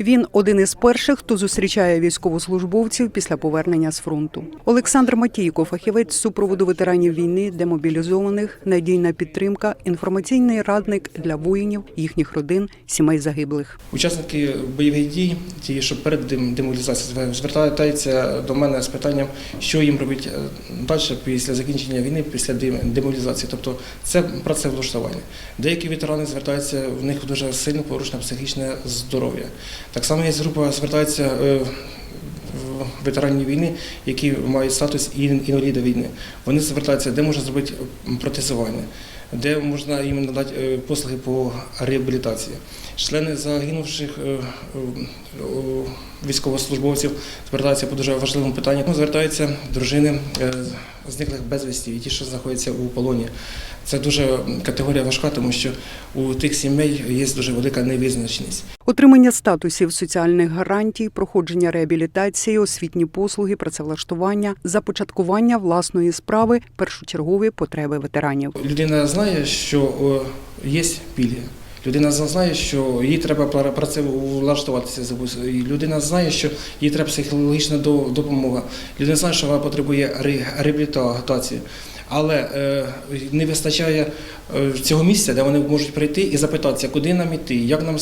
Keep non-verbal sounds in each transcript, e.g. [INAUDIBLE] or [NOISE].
Він один із перших, хто зустрічає військовослужбовців після повернення з фронту. Олександр Матійко, фахівець супроводу ветеранів війни, демобілізованих, надійна підтримка, інформаційний радник для воїнів, їхніх родин, сімей загиблих. Учасники бойових дій, ті, що перед дем- демобілізацією, звертаються до мене з питанням, що їм робити е, далі після закінчення війни, після демобілізації. Тобто це працевлаштування. Деякі ветерани звертаються, в них дуже сильно порушене психічне здоров'я. Так само є група звертається. е, Ветеранів війни, які мають статус ін- інваліда війни, вони звертаються, де можна зробити протезування, де можна їм надати е, послуги по реабілітації. Члени загинувших е, військовослужбовців звертаються по дуже важливому питанню. Звертаються дружини зниклих безвісті і ті, що знаходяться у полоні. Це дуже категорія важка, тому що у тих сімей є дуже велика невизначеність. Отримання статусів соціальних гарантій, проходження реабілітації, освітні послуги, працевлаштування, започаткування власної справи, першочергові потреби ветеранів. Людина знає, що є пільги. Людина знає, що їй треба за Людина знає, що їй треба психологічна допомога. Людина знає, що вона потребує ре- реабілітації. Але е, не вистачає е, цього місця, де вони можуть прийти і запитатися, куди нам іти, як нам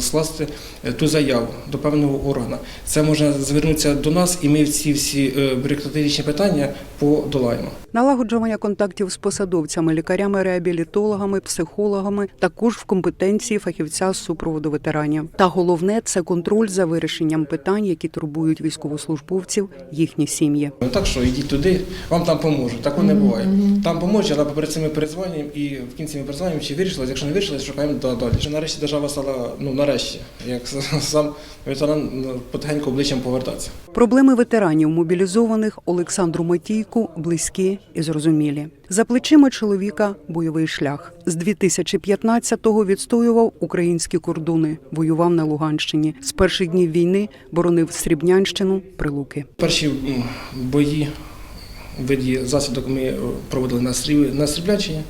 скласти е, ту заяву до певного органу. Це можна звернутися до нас, і ми ці всі бюрократичні питання подолаємо. Налагоджування контактів з посадовцями, лікарями, реабілітологами, психологами також в компетенції фахівця з супроводу ветеранів. Та головне це контроль за вирішенням питань, які турбують військовослужбовців, їхні сім'ї. Так, що йдіть туди, вам там поможуть. Такого не буває. Там поможуть, але перед цим ми перезвонюємо і в кінці ми перезвонюємо, чи вирішили. Якщо не вирішили, шукаємо да- далі. Що нарешті держава стала, ну нарешті, як [LAUGHS] сам ветеран ну, потихеньку обличчям повертатися. Проблеми ветеранів, мобілізованих Олександру Матійку, близькі і зрозумілі. За плечима чоловіка бойовий шлях. З 2015-го відстоював українські кордони, воював на Луганщині. З перших днів війни боронив Срібнянщину, Прилуки. Перші бої виді засідок ми е, проводили на Сріблянщині.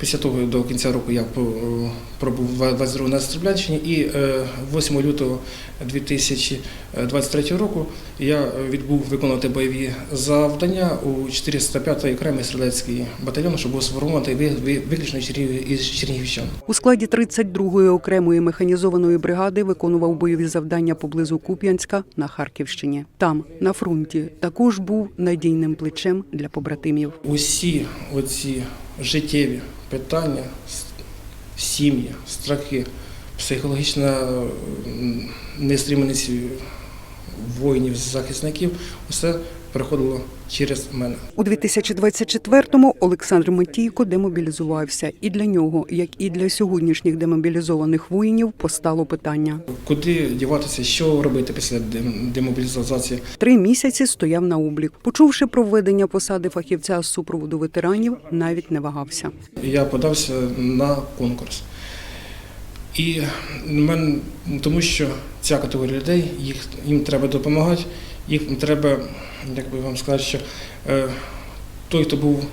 Після того до кінця року я е, пробув в 22 на Сріблянщині і е, 8 лютого 2023 року я е, відбув виконувати бойові завдання у 405-й окремий стрілецький батальйон, що був сформований ви- ви- виключно із чернігівщан. У складі 32-ї окремої механізованої бригади виконував бойові завдання поблизу Куп'янська на Харківщині. Там, на фронті, також був надійним плечем для побратимів. Усі оці життєві питання, сім'ї, страхи, психологічна нестриманість воїнів, захисників, усе приходило через мене. У 2024-му Олександр Матійко демобілізувався, і для нього, як і для сьогоднішніх демобілізованих воїнів, постало питання. Куди діватися, що робити після демобілізації? Три місяці стояв на облік. Почувши про введення посади фахівця з супроводу ветеранів, навіть не вагався. Я подався на конкурс. І мен, тому що ця категорія людей, їх, їм треба допомагати, їм треба, як би вам сказати, що е, той, хто був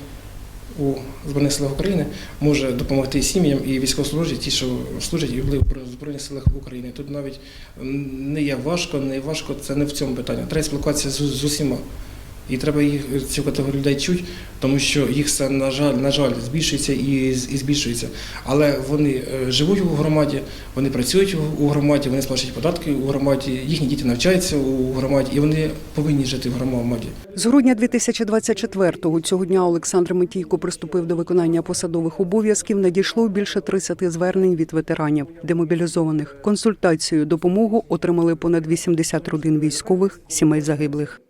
у Збройних силах України, може допомогти сім'ям і військовослужбовцям, ті, що служать і були в Збройних силах України. Тут навіть не є важко, не важко, це не в цьому питанні. Треба спілкуватися з, з усіма. І треба їх цю категорію людей чути, тому що їх це, на жаль, на жаль, збільшується і, і збільшується. Але вони е, живуть у громаді, вони працюють у- громаді, вони сплачують податки у громаді, їхні діти навчаються у громаді, і вони повинні жити в громаді. З грудня 2024-го цього дня Олександр Матійко приступив до виконання посадових обов'язків. Надійшло більше 30 звернень від ветеранів, демобілізованих. Консультацію, допомогу отримали понад 80 родин військових, сімей загиблих.